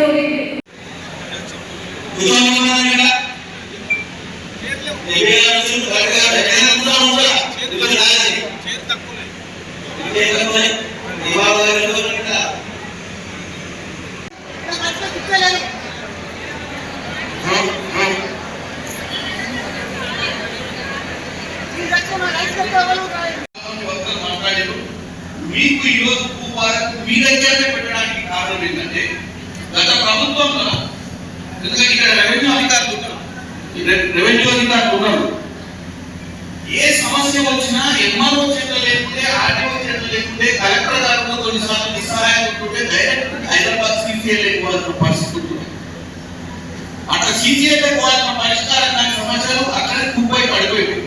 Thank you. ప్రభుత్వం ప్రభుత్వంలో ఎందుకంటే ఇక్కడ రెవెన్యూ అధికారులు ఉన్నారు. రెవెన్యూ అధికారులు ఉన్నారు. ఏ సమస్య వచ్చినా ఎంఆర్ఓ చేత లేకుంటే ఆర్టీఓ చేత లేకుంటే కలెక్టర్ గారితో కొన్నిసార్లు నిస్సహాయం ఉంటుంటే డైరెక్ట్ హైదరాబాద్ సీసీఎల్ పోవాల్సిన పరిస్థితి ఉంటుంది. అట్లా సీసీఎల్ పోవాల్సిన పరిష్కారం దాని సమస్యలు అక్కడే కుప్పై పడిపోయింది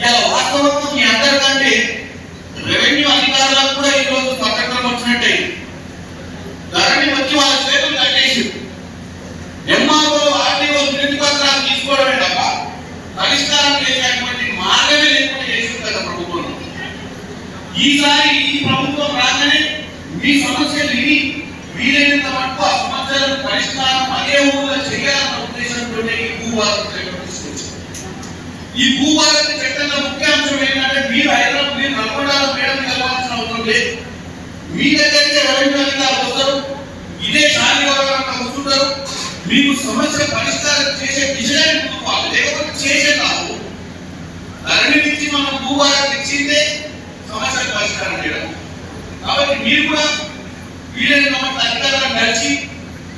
ఇలా వాస్తవంగా మీ అందరికంటే రెవెన్యూ అధికారులకు కూడా ఈరోజు రోజు స్వతంత్రం వచ్చినట్టే. ధరణి వచ్చి వాళ్ళ చేతులు కట్టేసి ఎంఆర్ఓ ఆర్టీఓ వినతి పత్రాలు తీసుకోవడమే తప్ప పరిష్కారం చేసేటువంటి మార్గమే లేకుండా చేసింది కదా ప్రభుత్వం ఈసారి ఈ ప్రభుత్వం రాగానే మీ సమస్యలు విని వీలైనంత మటుకు ఆ సమస్యలను పరిష్కారం అదే ఊళ్ళో చేయాలన్న ఉద్దేశంతో ఈ భూభారత చట్టం తీసుకొచ్చింది. ఈ భూభారత చట్టంలో ముఖ్య అంశం ఏంటంటే మీరు హైదరాబాద్ మీరు నల్గొండలో మేడం కలవాల్సిన అవసరం లేదు. మీ దగ్గరికి రెవెన్యూ గారు వస్తారు. ఇదే శాంతివరంగా వస్తుంటారు. మీకు సమస్య పరిష్కారం చేసే దిశగా ముందుకు లేకపోతే చేసే కాదు. ధరణి నుంచి మనం భూభారత్ ఇచ్చిందే సమస్యకు పరిష్కారం చేయడం. కాబట్టి మీరు కూడా వీలైనటువంటి అధికారులను కలిసి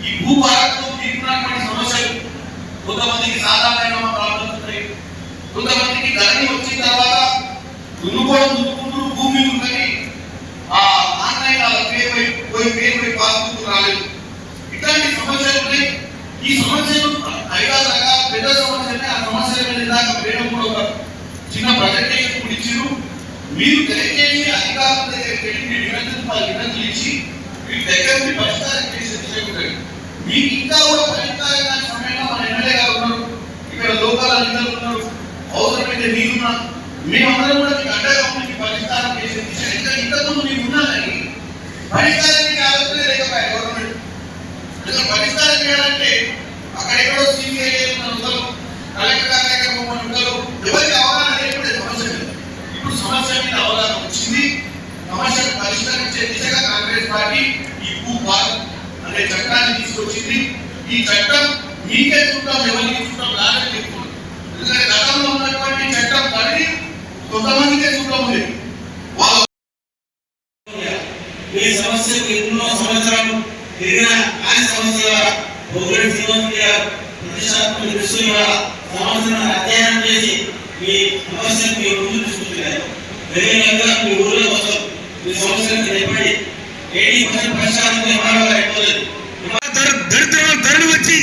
ఈ భూభారత్లో తీరుకున్నటువంటి సమస్యలు కొంతమందికి సాధారణ ప్రాబ్లమ్స్ కొంతమందికి ధరణి వచ్చిన తర్వాత దున్నుకోవడం దున్నుకుంటూ భూమి ఉందని ఆ ఆన్లైన్ వాళ్ళ పేరు పోయి పోయి పేరు పోయి పాస్బుక్ రాలేదు ఇట్లాంటి సమస్యలు ఉన్నాయి ఈ సమస్యలు ఐదారు రకాల పెద్ద సమస్యలు ఆ సమస్యల మీద ఇందాక మేడం కూడా ఒక చిన్న ప్రజెంటేషన్ కూడా ఇచ్చారు మీరు దయచేసి అధికారుల దగ్గరికి వెళ్ళి మీ వినతులు వాళ్ళ వినతులు ఇచ్చి మీ దగ్గర మీ పరిష్కారం చేసే దిశగా మీకు ఇంకా కూడా పరిష్కారం కాని సమయంలో మన ఎమ్మెల్యే గారు ఉన్నారు ఇక్కడ లోకాల అధికారులు ఉన్నారు అవసరమైతే మీరున్నా మేమందరం కూడా మీకు అండగా ఉండి మీకు పరిష్కారం చేసే దిశ ఇంకా ఇంతకుముందు మీకు ఉన్నారని పరిష్కారానికి ఆలోచన లేకపోయా గవర్నమెంట్ అందుకని పరిష్కారం చేయాలంటే అక్కడ ఎక్కడో సీసీఐ ఉంటారు కలెక్టర్ గారి దగ్గర పోమని ఉంటారు ఎవరికి అవగాహన లేకుండా సమస్య లేదు. ఇప్పుడు సమస్య మీద అవగాహన వచ్చింది సమస్యను పరిష్కరించే దిశగా కాంగ్రెస్ పార్టీ ఈ భూ భారత్ అనే చట్టాన్ని తీసుకొచ్చింది. ఈ చట్టం మీకే చూడటం ఎవరికి చూడటం రాదని చెప్తున్నాం. ఎందుకంటే గతంలో ఉన్నటువంటి చట్టం పరిధి కొంతమందికే చూడటం ఉంది ఈ సమస్యకు ఎన్నో సంవత్సరాలు తిరిగిన ఆయన సమస్య ద్వారా ఒకటి గారు ప్రతిష్టాత్మక దృష్టి సంవత్సరం అధ్యయనం చేసి మీ సమస్యను మీ ముందు తీసుకుంటున్నారు అదేవిధంగా మీ ఊళ్ళో వస్తారు మీ సమస్యను చెప్పండి పరిష్కారం నిర్మాణంగా అయిపోలేదు. దరిద్రం ధరలు వచ్చి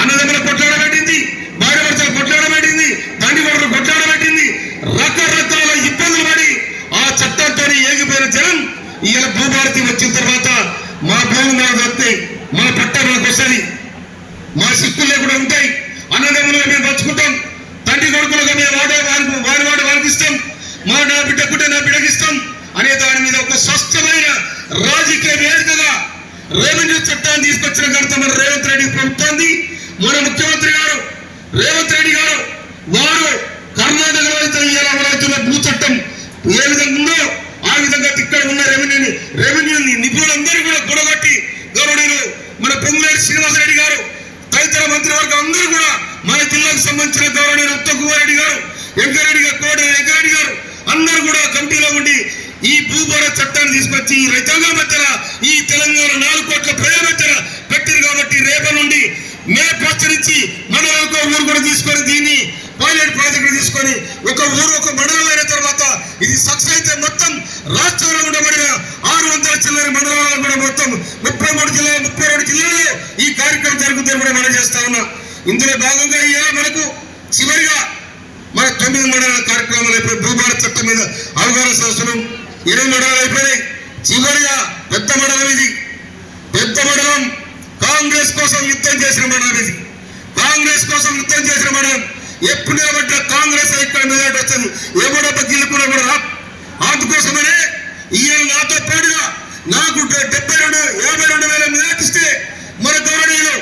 అన్నదమ్ముల కొట్లాడబెట్టింది భార్య భర్తలు కొట్లాడబెట్టింది తండ్రి కొడుకు కొట్లాడబెట్టింది రకరకాల ఇబ్బందులు పడి ఆ చట్టంతో ఏగిపోయిన జనం ఇవాళ భూభారతి వచ్చిన తర్వాత మా భూమి మనకు వస్తాయి మన పట్ట మనకు వస్తుంది. మా సిక్కులు లేకుండా ఉంటాయి. అన్నదమ్ములుగా మేము పంచుకుంటాం తండ్రి కొడుకులుగా మేము వాడే వారికి వారి వాడు వారికి ఇస్తాం. మా నా బిడ్డ కుట్టే నా బిడ్డ ఇస్తాం అనే దాని మీద ఒక స్పష్టమైన రాజకీయ వేదికగా రెవెన్యూ చట్టాన్ని తీసుకొచ్చిన ఘనత మన రేవంత్ రెడ్డి ప్రభుత్వాన్ని మన ముఖ్యమంత్రి గారు రేవంత్ రెడ్డి గారు వారు కర్ణాటకలో అయితే ఇవాళ భూ చట్టం ఏ విధంగా ఉందో ఆ విధంగా ఇక్కడ ఉన్న రెవెన్యూని రెవెన్యూని నిపుణులందరూ కూడా గుడగొట్టి గౌరవనీయులు మన పొంగులేటి శ్రీనివాసరెడ్డి గారు తదితర మంత్రివర్గం అందరూ కూడా మన జిల్లాకు సంబంధించిన గౌరవనీయులు ఉత్తమ్ కుమార్ రెడ్డి గారు వెంకరెడ్డి గారు కోట వెంకరెడ్డి గారు అందరూ కూడా కమిటీలో ఉండి ఈ భూభార చట్టాన్ని తీసుకొచ్చి ఈ రైతాంగం మధ్యన ఈ తెలంగాణ నాలుగు కోట్ల ప్రజల మధ్యన పెట్టింది కాబట్టి రేపటి నుండి మే ఫస్ట్ నుంచి మన ఒక ఊరు కూడా తీసుకొని దీన్ని పైలట్ ప్రాజెక్ట్ తీసుకొని ఒక ఊరు ఒక మండలం అయిన తర్వాత ఇది అయితే మొత్తం రాష్ట్రంలో ఉండబడిన ఆరు వందల చిల్లర మండలాల్లో కూడా మొత్తం ముప్పై మూడు జిల్లాలు ముప్పై రెండు జిల్లాల్లో ఈ కార్యక్రమం జరుగుతుందని కూడా మనం చేస్తా ఉన్నాం. ఇందులో భాగంగా ఇలా మనకు చివరిగా మన తొమ్మిది మండలాల కార్యక్రమాలు అయిపోయి భూభారత చట్టం మీద అవగాహన సంవత్సరం ఇరవై మండలాలు అయిపోయినాయి. చివరిగా పెద్ద మండలం ఇది. పెద్ద మండలం కాంగ్రెస్ కోసం యుద్ధం చేసిన మండలం ఇది. కాంగ్రెస్ కోసం యుద్ధం చేసిన మండలం ఎప్పుడు నిలబడ్డ కాంగ్రెస్ ఇక్కడ మీద వచ్చింది ఎవడో గిల్లుకున్నా కూడా రా- అందుకోసమనే ఈయన నాతో పాటుగా నాకు డెబ్బై రెండు యాభై రెండు వేల మెజార్టీ ఇస్తే మన గౌరవనీయులు.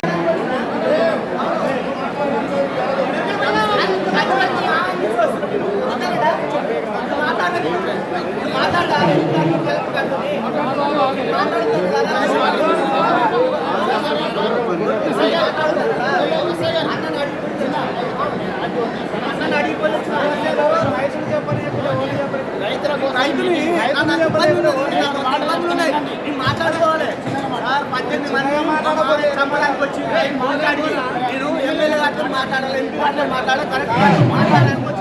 మాట్లాడుకోవాలి. పద్దెనిమిది మంది చంపడానికి వచ్చి నేను ఎమ్మెల్యే గారితో మాట్లాడాలి. ఎంపీ గారితో మాట్లాడాలి. కరెక్ట్ మాట్లాడడానికి వచ్చి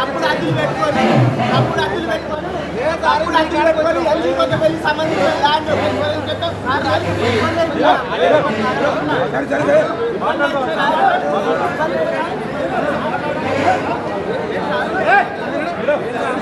అప్పుడు అడ్డులు పెట్టుకొని అప్పుడు అడ్డులు పెట్టుకొని అప్పుడు అడ్డులు పెట్టుకొని కొంత వెళ్ళి సంబంధించిన ల్యాండ్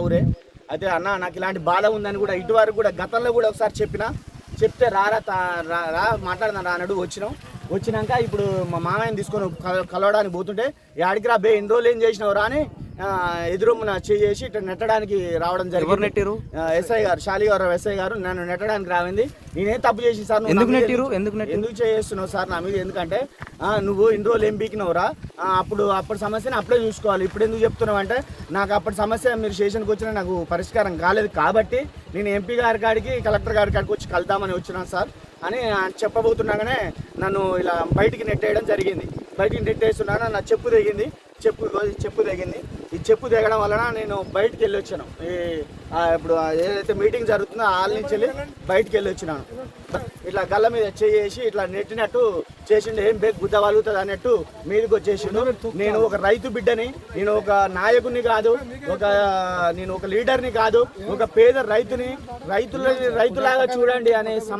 ఊరే. అయితే అన్న నాకు ఇలాంటి బాధ ఉందని కూడా ఇటువరకు కూడా గతంలో కూడా ఒకసారి చెప్పిన. చెప్తే రారా తా- రా రా మాట్లాడదాం రా అన్నాడు వచ్చినాం. వచ్చినాక ఇప్పుడు మా మామయ్యని తీసుకొని కలవడానికి పోతుంటే యాడికి రా బే ఎన్ని రోజులు ఏం చేసినావు? రా అని ఎదురుమున చేసి ఇట్లా నెట్టడానికి రావడం జరిగింది. నెట్టిరు ఎస్ఐ గారు శాలి గారు ఎస్ఐ గారు నన్ను నెట్టడానికి రావింది. నేనేం తప్పు చేసి సార్ ఎందుకు నెట్టిరు? ఎందుకు? ఎందుకు చేస్తున్నావు సార్ నా మీద? ఎందుకంటే నువ్వు ఇన్ని రోజులు ఏం పీకినవురా? అప్పుడు అప్పటి సమస్యని అప్పుడే చూసుకోవాలి. ఇప్పుడు ఎందుకు చెప్తున్నావు అంటే నాకు అప్పటి సమస్య మీరు స్టేషన్కి వచ్చినా నాకు పరిష్కారం కాలేదు కాబట్టి నేను ఎంపీ గారి కాడికి కలెక్టర్ గారి కాడికి వచ్చి కలుద్దామని వచ్చినాను సార్ అని చెప్పబోతున్నాగానే నన్ను ఇలా బయటికి నెట్టేయడం జరిగింది. బయటికి నెట్టేస్తున్నాను నా చెప్పు తెగింది. చెప్పు చెప్పు తెగింది. ఈ చెప్పు తెగడం వలన నేను బయటికి వెళ్ళి వచ్చాను ఈ ఇప్పుడు ఏదైతే మీటింగ్ జరుగుతుందో వాళ్ళ నుంచి వెళ్ళి బయటికి వెళ్ళి వచ్చినాను. ఇట్లా గల్ల మీద చేసి ఇట్లా నెట్టినట్టు చేసిండు. ఏం బేగ్ గుద్ద వలుగుతుంది అన్నట్టు మీదకి వచ్చేసిండు. నేను ఒక రైతు బిడ్డని నేను ఒక నాయకుని కాదు ఒక నేను ఒక లీడర్ని కాదు ఒక పేద రైతుని రైతుల రైతులాగా చూడండి అనే సమస్య